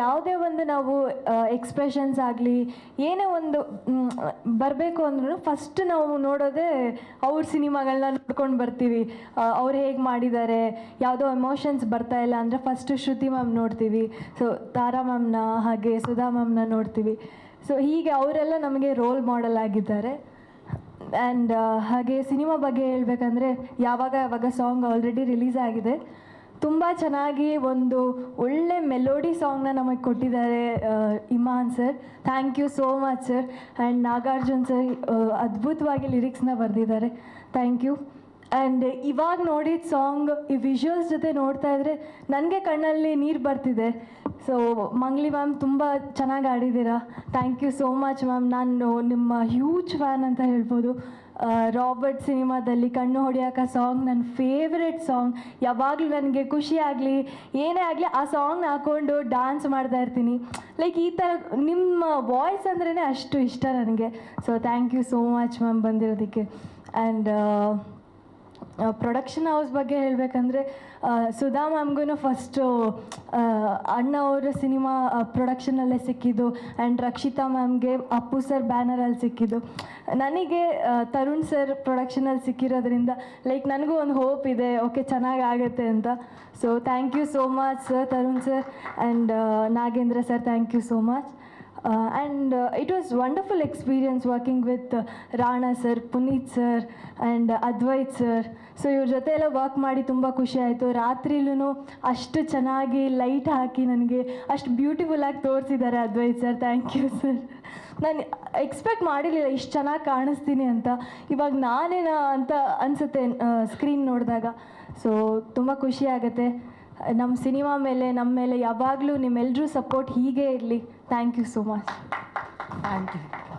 ಯಾವುದೇ ಒಂದು ನಾವು ಎಕ್ಸ್ಪ್ರೆಷನ್ಸ್ ಆಗಲಿ, ಏನೇ ಒಂದು ಬರಬೇಕು ಅಂದ್ರೂ ಫಸ್ಟ್ ನಾವು ನೋಡೋದೇ ಅವ್ರ ಸಿನಿಮಾಗಳನ್ನ ನೋಡ್ಕೊಂಡು ಬರ್ತೀವಿ. ಅವ್ರು ಹೇಗೆ ಮಾಡಿದ್ದಾರೆ ಯಾವುದೋ ಎಮೋಷನ್ಸ್ ಬರ್ತಾ ಇಲ್ಲ ಅಂದರೆ ಫಸ್ಟ್ ಶ್ರುತಿ ಮ್ಯಾಮ್ ನೋಡ್ತೀವಿ. ಸೊ ತಾರಾ ಮ್ಯಾಮ್ನ ಹಾಗೆ ಸುಧಾ ಮ್ಯಾಮ್ನ ನೋಡ್ತೀವಿ. ಸೊ ಹೀಗೆ ಅವರೆಲ್ಲ ನಮಗೆ ರೋಲ್ ಮಾಡೆಲ್ ಆಗಿದ್ದಾರೆ. ಆ್ಯಂಡ್ ಹಾಗೆ ಸಿನಿಮಾ ಬಗ್ಗೆ ಹೇಳಬೇಕಂದ್ರೆ ಯಾವಾಗ ಯಾವಾಗ ಸಾಂಗ್ ಆಲ್ರೆಡಿ ರಿಲೀಸ್ ಆಗಿದೆ ತುಂಬ ಚೆನ್ನಾಗಿ ಒಂದು ಒಳ್ಳೆ ಮೆಲೋಡಿ ಸಾಂಗ್ನ ನಮಗೆ ಕೊಟ್ಟಿದ್ದಾರೆ Imaan sir thank you so much sir and Nagarjun sir ಅದ್ಭುತವಾಗಿ ಲಿರಿಕ್ಸ್ನ ಬರೆದಿದ್ದಾರೆ. ಥ್ಯಾಂಕ್ ಯು ಆ್ಯಂಡ್ ಇವಾಗ ನೋಡಿದ ಸಾಂಗ್ ಈ ವಿಜುವಲ್ಸ್ ಜೊತೆ ನೋಡ್ತಾ ಇದ್ರೆ ನನಗೆ ಕಣ್ಣಲ್ಲಿ ನೀರು ಬರ್ತಿದೆ. ಸೊ ಮಂಗ್ಲಿ ಮ್ಯಾಮ್ ತುಂಬ ಚೆನ್ನಾಗಿ ಆಡಿದ್ದೀರಾ thank you so much ma'am ನಾನು ನಿಮ್ಮ ಹ್ಯೂಜ್ ಫ್ಯಾನ್ ಅಂತ ಹೇಳ್ಬೋದು. ರಾಬರ್ಟ್ ಸಿನಿಮಾದಲ್ಲಿ ಕಣ್ಣು ಹೊಡೆಯೋಕೆ ಸಾಂಗ್ ನನ್ನ ಫೇವ್ರೆಟ್ ಸಾಂಗ್ ಯಾವಾಗಲೂ ನನಗೆ ಖುಷಿ ಆಗಲಿ, ಏನೇ ಆಗಲಿ ಆ ಸಾಂಗ್ನ ಹಾಕ್ಕೊಂಡು ಡ್ಯಾನ್ಸ್ ಮಾಡ್ತಾ ಇರ್ತೀನಿ. ಲೈಕ್ ಈ ಥರ ನಿಮ್ಮ ವಾಯ್ಸ್ ಅಂದ್ರೇ ಅಷ್ಟು ಇಷ್ಟ ನನಗೆ. So thank you so much ma'am ಬಂದಿರೋದಕ್ಕೆ. And production house ಬಗ್ಗೆ ಹೇಳಬೇಕಂದ್ರೆ ಸುಧಾ ಮ್ಯಾಮ್ಗೂ ಫಸ್ಟು ಅಣ್ಣ ಅವರ ಸಿನಿಮಾ ಪ್ರೊಡಕ್ಷನಲ್ಲೇ ಸಿಕ್ಕಿದ್ದು ಆ್ಯಂಡ್ ರಕ್ಷಿತಾ ಮ್ಯಾಮ್ಗೆ ಅಪ್ಪು ಸರ್ ಬ್ಯಾನರಲ್ಲಿ ಸಿಕ್ಕಿದ್ದು. ನನಗೆ ತರುಣ್ ಸರ್ ಪ್ರೊಡಕ್ಷನಲ್ಲಿ ಸಿಕ್ಕಿರೋದ್ರಿಂದ ಲೈಕ್ ನನಗೂ ಒಂದು ಹೋಪ್ ಇದೆ ಓಕೆ ಚೆನ್ನಾಗಿ ಆಗುತ್ತೆ ಅಂತ. So thank you so much sir Tarun sir and Nagendra sir thank you so much and it was wonderful experience working with Rana sir Puneeth sir and Advait sir so ಇವ್ರ ಜೊತೆ ಎಲ್ಲ work ಮಾಡಿ ತುಂಬ ಖುಷಿ ಆಯಿತು. ರಾತ್ರಿಲೂ ಅಷ್ಟು ಚೆನ್ನಾಗಿ light ಹಾಕಿ ನನಗೆ ಅಷ್ಟು ಬ್ಯೂಟಿಫುಲ್ಲಾಗಿ ತೋರಿಸಿದ್ದಾರೆ Advait sir thank you sir ನಾನು ಎಕ್ಸ್ಪೆಕ್ಟ್ ಮಾಡಿರಲಿಲ್ಲ ಇಷ್ಟು ಚೆನ್ನಾಗಿ ಕಾಣಿಸ್ತೀನಿ ಅಂತ. ಇವಾಗ ನಾನೇನಾ ಅಂತ ಅನಿಸುತ್ತೆ ಸ್ಕ್ರೀನ್ ನೋಡಿದಾಗ. ಸೊ ತುಂಬ ಖುಷಿ ಆಗುತ್ತೆ. ನಮ್ಮ ಸಿನಿಮಾ ಮೇಲೆ ನಮ್ಮ ಮೇಲೆ ಯಾವಾಗಲೂ ನಿಮ್ಮೆಲ್ಲರೂ ಸಪೋರ್ಟ್ ಹೀಗೆ ಇರಲಿ. Thank you so much thank you